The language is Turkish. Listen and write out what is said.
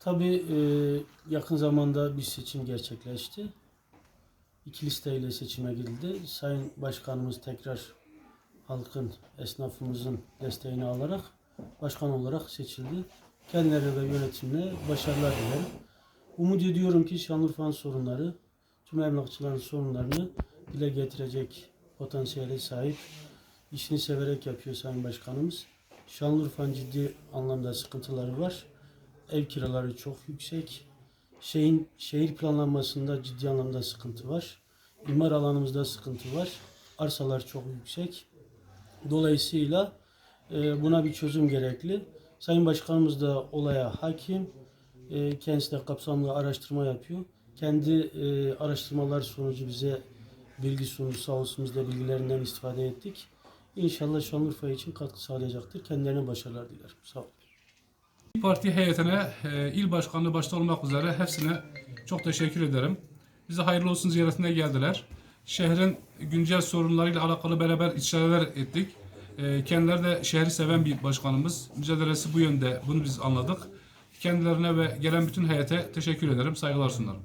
Tabii e, yakın zamanda bir seçim gerçekleşti. İki listeyle seçime girildi. Sayın Başkanımız tekrar halkın, esnafımızın desteğini alarak başkan olarak seçildi. Kendilerine ve yönetimine başarılar dilerim. Umut ediyorum ki Şanlıurfa'nın sorunları, tüm emlakçıların sorunlarını dile getirecek potansiyele sahip. İşini severek yapıyor Sayın Başkanımız. Şanlıurfa'nın ciddi anlamda sıkıntıları var. Ev kiraları çok yüksek. Şeyin şehir planlanmasında ciddi anlamda sıkıntı var. İmar alanımızda sıkıntı var. Arsalar çok yüksek. Dolayısıyla e, buna bir çözüm gerekli. Sayın Başkanımız da olaya hakim. E, kendisi de kapsamlı araştırma yapıyor. Kendi e, araştırmalar sonucu bize bilgi sundu. Sağ olsun biz de bilgilerinden istifade ettik. İnşallah Şanlıurfa için katkı sağlayacaktır. Kendilerine başarılar dilerim. Sağ olun. Parti heyetine, e, il başkanlığı başta olmak üzere hepsine çok teşekkür ederim. Bize hayırlı olsun ziyaretine geldiler. Şehrin güncel sorunlarıyla alakalı beraber istişareler ettik. E, Kendileri de şehri seven bir başkanımız. Mücadelesi bu yönde. Bunu biz anladık. Kendilerine ve gelen bütün heyete teşekkür ederim. Saygılar sunarım.